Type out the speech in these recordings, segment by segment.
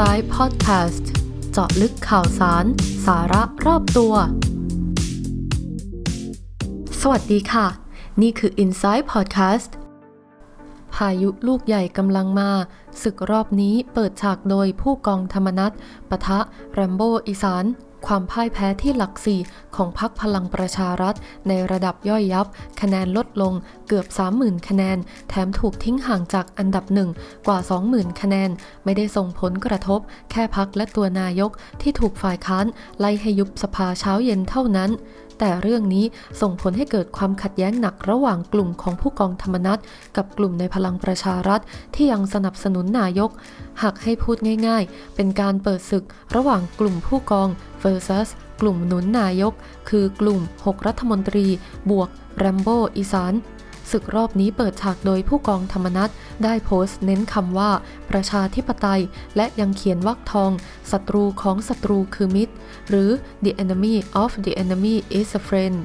Inside Podcast เจาะลึกข่าวสาร สาระรอบตัว สวัสดีค่ะ นี่คือ Inside Podcast พายุลูกใหญ่กำลังมา ศึกรอบนี้เปิดฉากโดยผู้กองธรรมนัฐปะทะแรมโบ้อีสาน ความพ่ายแพ้ที่หลักสี่ของพรรคพลังประชารัฐ ในระดับย่อยยับ คะแนนลดลงเกือบ 30,000 คะแนน แถมถูกทิ้งห่างจากอันดับหนึ่งกว่า 20,000 คะแนน ไม่ได้ส่งผลกระทบ แค่พักและตัวนายกที่ถูกฝ่ายค้านไล่ให้ยุบสภาเช้าเย็นเท่านั้น แต่เรื่องนี้ส่งผลให้เกิดความขัดแย้งหนักระหว่างกลุ่มของผู้กองธรรมนัตกับกลุ่มในพลังประชารัฐที่ยังสนับสนุนนายก หากให้พูดง่ายๆ เป็นการเปิดศึกระหว่างกลุ่มผู้กอง versus กลุ่มหนุนนายก คือกลุ่ม 6 รัฐมนตรี บวกแรมโบ้อีสาน ศึกรอบนี้เปิดฉากโดยผู้กองธรรมนัตได้โพสต์เน้นคำว่า ประชาธิปไตย และยังเขียนวรรคทองศัตรูของศัตรูคือมิตร หรือ the enemy of the enemy is a friend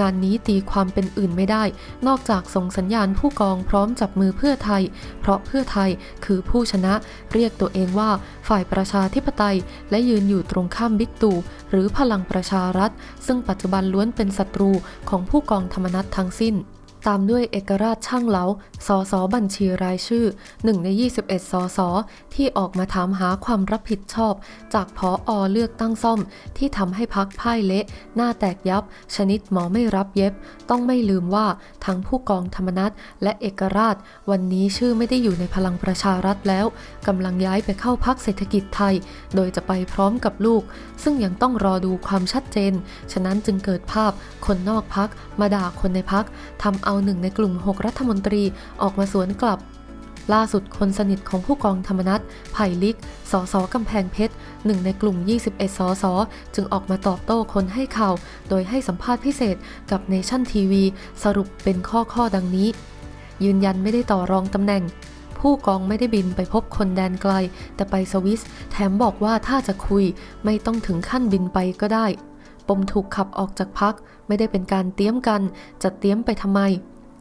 งานนี้ตีความเป็นอื่นไม่ได้ นอกจากส่งสัญญาณผู้กองพร้อมจับมือเพื่อไทย เพราะเพื่อไทยคือผู้ชนะเรียกตัวเองว่าฝ่ายประชาธิปไตย และยืนอยู่ตรงข้ามบิ๊กตู่หรือพลังประชารัฐ ซึ่งปัจจุบันล้วนเป็นศัตรูของผู้กองธรรมนัตทั้งสิ้น ตามด้วยเอกราชช่างเหลา สสบัญชีรายชื่อ 1 ใน 21 สส ที่ออกมาถามหาความรับผิดชอบ จากพออเลือกตั้งซ่อม ที่ทำให้พักพ่ายเละ หน้าแตกยับ ชนิดหมอไม่รับเย็บ ต้องไม่ลืมว่าทั้งผู้กองธรรมนัตและเอกราช วันนี้ชื่อไม่ได้อยู่ในพลังประชารัฐแล้วกำลังย้ายไปเข้าพักเศรษฐกิจไทย โดยจะไปพร้อมกับลูก ซึ่งยังต้องรอดูความชัดเจน ฉะนั้นจึงเกิดภาพคนนอกพักมาด่าคนในพักทำเอาหนึ่งในกลุ่ม 6 รัฐมนตรีออกมาสวนกลับ ล่าสุดคนสนิทของผู้กองธรรมนัฐไผ่ลิก สสกำแพงเพชรหนึ่งในกลุ่ม 21 สส จึงออกมาตอบโต้คนให้ข่าว โดยให้สัมภาษณ์พิเศษกับเนชั่นทีวี สรุปเป็นข้อข้อดังนี้ ยืนยันไม่ได้ต่อรองตำแหน่งผู้กองไม่ได้บินไปพบคนแดนไกล แต่ไปสวิส แถมบอกว่าถ้าจะคุยไม่ต้องถึงขั้นบินไปก็ได้ ปมถูกขับออกจากพัก ไม่ได้เป็นการเตรียมกันจะเตรียมไปทำไม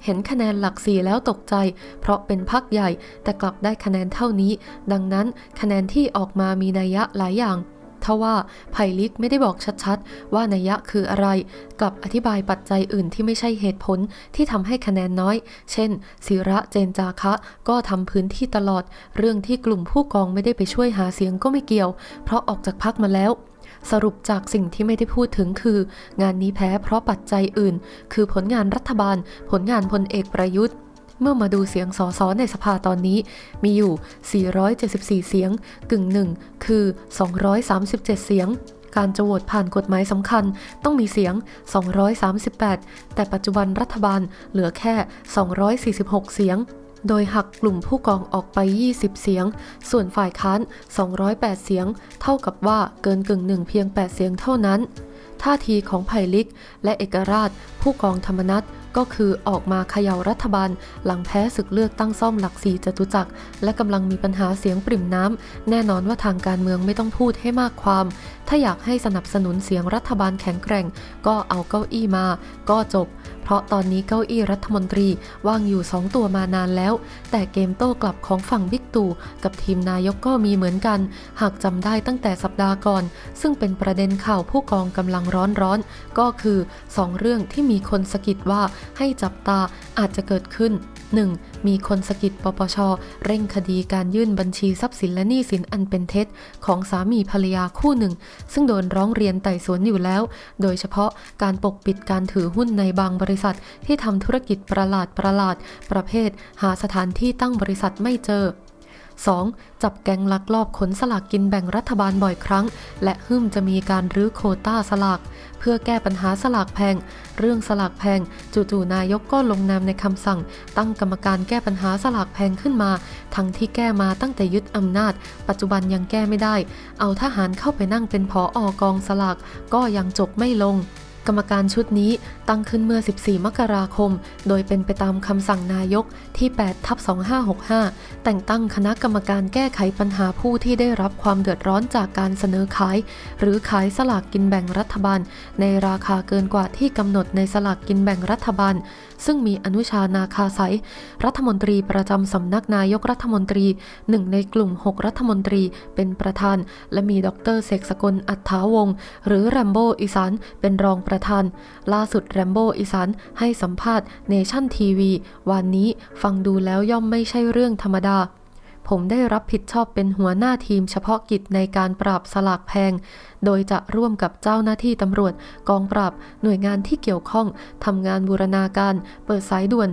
เห็นคะแนนหลักสี่แล้วตกใจ เพราะเป็นพักใหญ่แต่กลับได้คะแนนเท่านี้ ดังนั้นคะแนนที่ออกมามีนัยยะหลายอย่างทว่าไผ่ลิกไม่ได้บอกชัดๆ ว่านัยยะคืออะไร กลับอธิบายปัจจัยอื่นที่ไม่ใช่เหตุผลที่ทำให้คะแนนน้อย เช่นศิระเจนจาคะ ก็ทำพื้นที่ตลอด เรื่องที่กลุ่มผู้กองไม่ได้ไปช่วยหาเสียงก็ไม่เกี่ยว เพราะออกจากพักมาแล้ว สรุปจากสิ่งที่ไม่ได้พูดถึงคือ งานนี้แพ้เพราะปัจจัยอื่น คือผลงานรัฐบาล ผลงานพลเอกประยุทธ์เมื่อมาดูเสียงสสในสภาตอนนี้ มีอยู่ 474 เสียง กึ่งหนึ่งคือ 237 เสียง การจะโหวตผ่านกฎหมายสำคัญต้องมีเสียง 238 แต่ปัจจุบันรัฐบาลเหลือแค่ 246 เสียง โดยหักกลุ่มผู้กองออกไป 20 เสียง ส่วนฝ่ายค้าน 208 เสียง เท่ากับว่าเกินกึ่งหนึ่งเพียง 8 เสียงเท่านั้น ท่าทีของไผ่ลิก และเอกราช ผู้กองธรรมนัตก็คือออกมาเขย่ารัฐบาล หลังแพ้ศึกเลือกตั้งซ่อมหลักสี่จตุจักร และกำลังมีปัญหาเสียงปริ่มน้ำ แน่นอนว่าทางการเมืองไม่ต้องพูดให้มากความ ถ้าอยากให้สนับสนุนเสียงรัฐบาลแข็งแกร่ง ก็เอาเก้าอี้มา ก็จบ เพราะตอนนี้เก้าอี้รัฐมนตรีว่างอยู่ 2 ตัวมานานแล้ว แต่เกมโต้กลับของฝั่งบิ๊กตู่กับทีมนายกก็มีเหมือนกัน หากจำได้ตั้งแต่สัปดาห์ก่อน ซึ่งเป็นประเด็นข่าวผู้กองกำลังร้อนร้อนๆก็คือ 2 เรื่องที่มีคนสะกิดว่าให้จับตาอาจจะเกิดขึ้น 1. มีคนสะกิดปปช เร่งคดีการยื่นบัญชีทรัพย์สินและหนี้สินอันเป็นเท็จ ของสามีภรรยาคู่หนึ่ง ซึ่งโดนร้องเรียนไต่สวนอยู่แล้ว โดยเฉพาะการปกปิดการถือหุ้นในบางบริษัทที่ทำธุรกิจประหลาดประหลาด ประเภท หาสถานที่ตั้งบริษัทไม่เจอ 2. จับแก๊งลักลอบขนสลากกินแบ่งรัฐบาลบ่อยครั้ง และหึ่มจะมีการรื้อโคต้าสลาก เพื่อแก้ปัญหาสลากแพง เรื่องสลากแพง จู่ๆนายกก็ลงนามในคำสั่ง ตั้งกรรมการแก้ปัญหาสลากแพงขึ้นมา ทั้งที่แก้มาตั้งแต่ยึดอำนาจ ปัจจุบันยังแก้ไม่ได้ เอาทหารเข้าไปนั่งเป็นผออกองสลาก ก็ยังจบไม่ลง กรรมการชุดนี้ตั้งขึ้นเมื่อ 14 มกราคม โดยเป็นไปตามคำสั่งนายกที่ 8 ทับ 2565 แต่งตั้งคณะกรรมการแก้ไขปัญหาผู้ที่ได้รับความเดือดร้อนจากการเสนอขาย หรือขายสลากกินแบ่งรัฐบาล ในราคาเกินกว่าที่กำหนดในสลากกินแบ่งรัฐบาล ซึ่งมีอนุชานาคาสายรัฐมนตรีประจำสำนักนายกรัฐมนตรีหนึ่งในกลุ่ม 6 รัฐมนตรีเป็นประธาน และมีดรเสกสกลอัฏฐาวงศ์หรือแรมโบอีสานเป็นรองประธาน ล่าสุดแรมโบ้อีสานให้สัมภาษณ์เนชั่นทีวีวันนี้ฟังดูแล้วย่อมไม่ใช่เรื่องธรรมดา ผมได้รับผิดชอบเป็นหัวหน้าทีมเฉพาะกิจในการปราบสลากแพง โดยจะร่วมกับเจ้าหน้าที่ตำรวจ กองปราบ หน่วยงานที่เกี่ยวข้องทำงานบูรณาการ เปิดสายด่วน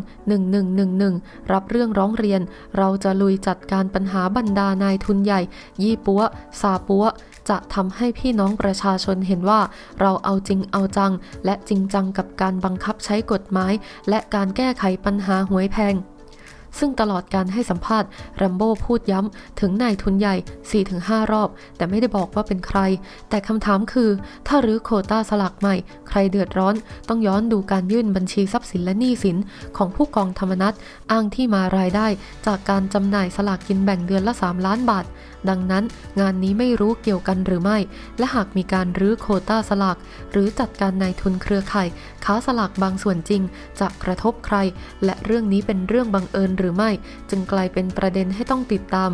1111 รับเรื่องร้องเรียน เราจะลุยจัดการปัญหาบรรดานายทุนใหญ่ ยี่ปัวซาปัว จะทำให้พี่น้องประชาชนเห็นว่า เราเอาจริงเอาจัง และจริงจังกับการบังคับใช้กฎหมาย และการแก้ไขปัญหาหวยแพงซึ่งตลอดการให้สัมภาษณ์แรมโบ้พูดย้ำ ถึงนายทุนใหญ่ 4-5 รอบ แต่ไม่ได้บอกว่าเป็นใคร แต่คำถามคือ ถ้ารื้อโคต้าสลากใหม่ ใครเดือดร้อน ต้องย้อนดูการยื่นบัญชีทรัพย์สินและหนี้สิน ของผู้กองธรรมนัตอ้างที่มารายได้ จากการจำหน่ายสลากกินแบ่งเดือนละ 3 ล้านบาท ดังนั้นงานนี้ไม่รู้เกี่ยวกันหรือไม่ และหากมีการรื้อโคต้าสลาก หรือจัดการนายทุนเครือข่ายค้าสลากบางส่วนจริง จะกระทบใคร และเรื่องนี้เป็นเรื่องบังเอิญหรือไม่ จึงกลายเป็นประเด็นให้ต้องติดตาม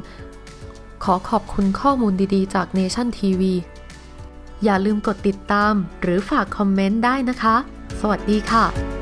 ขอขอบคุณข้อมูลดีๆ จาก Nation TV อย่าลืมกดติดตาม หรือฝากคอมเมนต์ได้นะคะ สวัสดีค่ะ